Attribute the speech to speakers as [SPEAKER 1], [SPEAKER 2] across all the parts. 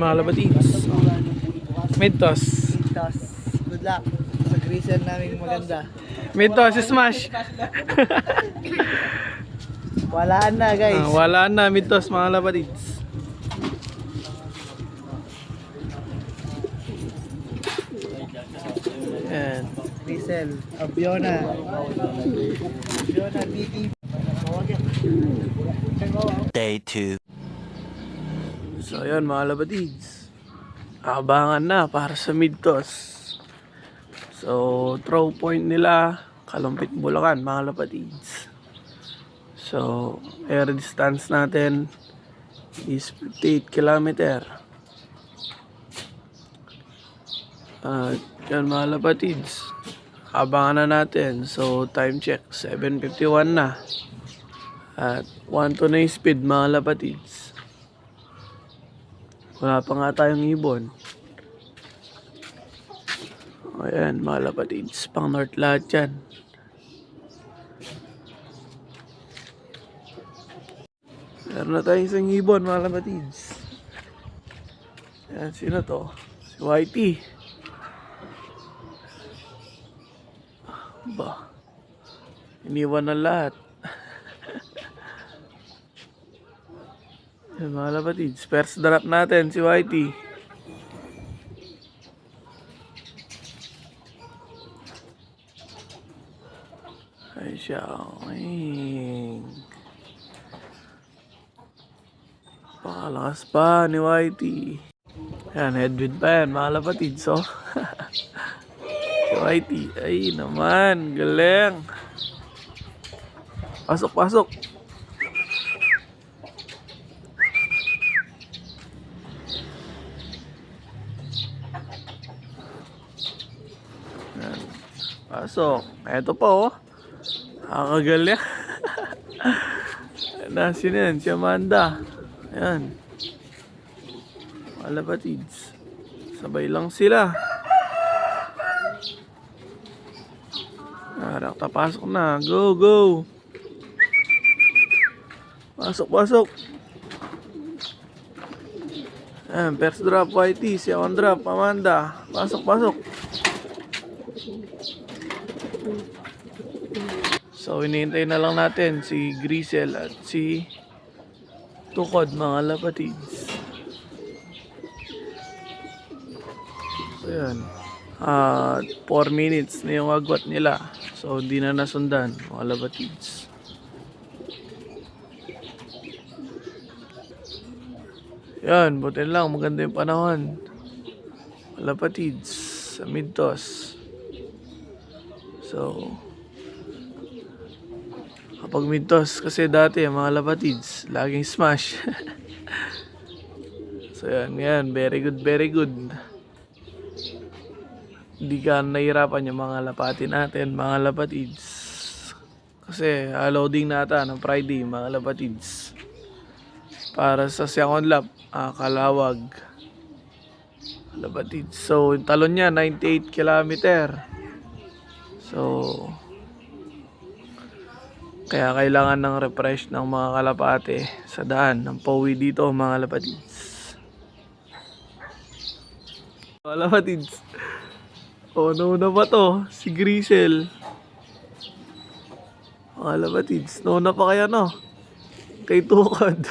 [SPEAKER 1] mga labatids. Midtos.
[SPEAKER 2] Tapos, good luck sa grisel namin maganda.
[SPEAKER 1] Midtos, smash.
[SPEAKER 2] Walaan na guys.
[SPEAKER 1] Ah, wala na, midtos mga labatids. Yan.
[SPEAKER 2] Grisel, Abiona. Abiona.
[SPEAKER 3] Day 2.
[SPEAKER 1] So yun mga labatids. Abangan na para sa midtos. So throw point nila Kalumpit Bulacan mga labatids. So air distance natin is 58 kilometer. At yan mga labatids. Abangan na natin. So time check 7.51 na. At 1 to na speed mga lapatids. Wala pa nga tayong ibon. Ayan, mga lapatids. Pang north lahat yan. Meron na tayong isang ibon, mga lapatids. Ayan, sino to? Si Whitey. Ba? Iniwan na lahat. Yan mga lapatids. First drop natin si Whitey. Ay siya. Pakalakas pa ni Whitey. Yan, headwind pa yan mga lapatids. So. si Whitey. Ay naman. Galing. Pasok, pasok. Pasok. Eto pa oh. Nakakagal yan. na, sino yan? Si Amanda. Ayan. Mga lapatids. Sabay lang sila. Narakta, pasok na. Go, go. Pasok, pasok. Ayan, first drop, Whitey. Second drop, Amanda. Pasok, pasok. So, hinihintay na lang natin si Grisel at si Tukod, mga lapatids. So, yan. Ah, 4 minutes na yung agwat nila. So, hindi na nasundan, mga lapatids. Yan, buti lang, maganda yung panahon. Mga lapatids, sa midtos. So, Kapag midtos, kasi dati mga lapatids, laging smash. so yan, yan, very good, very good. Hindi ka nahirapan yung mga lapati natin, mga lapatids. Kasi loading nata ng Friday, mga lapatids. Para sa second lap, ah, kalawag. Lapatids. So, yung talon niya, 98 kilometer. So, kaya kailangan ng refresh ng mga kalapate sa daan ng Powi dito mga lapatids. Mga lapatids. O, nauna pa to. Si Grisel. Mga lapatids. Nauna pa kaya no? Kay Tukod.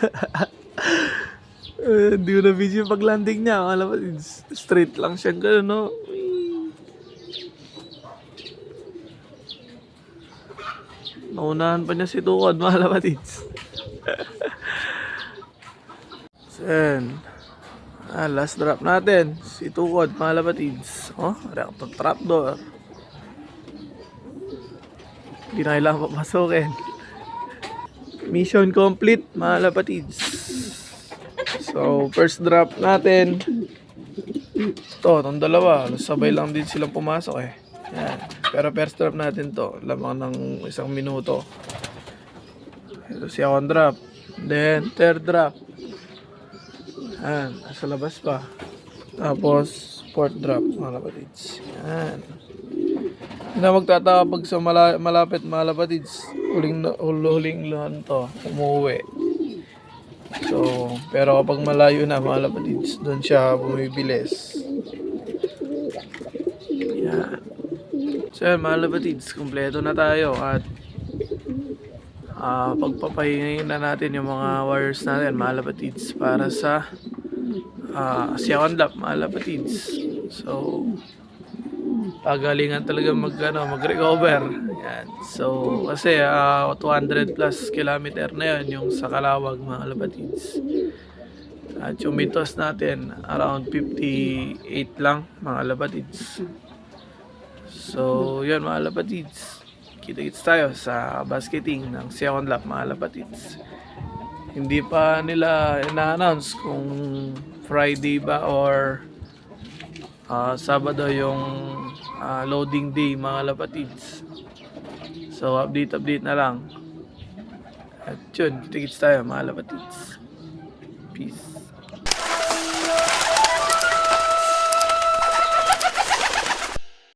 [SPEAKER 1] Eh, Hindi ko na video yung pag-landing niya. Mga lapatids. Straight lang siya gano'n no? Naunahan pa niya si Tukod, mga lapatids. Sen. Ah, last drop natin. Si Tukod, mga lapatids. Oh, reactor trapdoor. Hindi na kailangan papasukin. Mission complete, mga lapatids. So, first drop natin. Ito, itong dalawa. Sabay lang din silang pumasok eh. Yan. Pero first drop natin to. Lamang ng isang minuto. Ito second drop. Then, third drop. Yan. Nasa labas pa. Tapos, fourth drop, mga lapatids. Yan. Hindi na magtataka pag sa mala- malapit mga lapatids. Huling, huling luhan to. Umuwi. So, pero kapag malayo na mga lapatids, doon siya bumibilis. Yan. So yan mga lapatids, kumpleto na tayo at ah pagpapahingayin na natin yung mga wires natin mga lapatids para sa uh, second lap mga lapatids. So, pagalingan talaga mag, ano, mag-recover. So, kasi ah, 200 plus kilometer na yun yung sa Kalawag mga lapatids. At yung mitos natin, around 58 lang mga lapatids. So, yun mga lapatids. Kita-kits tayo sa basketing ng second lap mga lapatids. Hindi pa nila ina-announce kung Friday ba or ah, Sabado yung ah, loading day mga lapatids. So, update-update na lang. At yun, kita-kits tayo mga lapatids. Peace.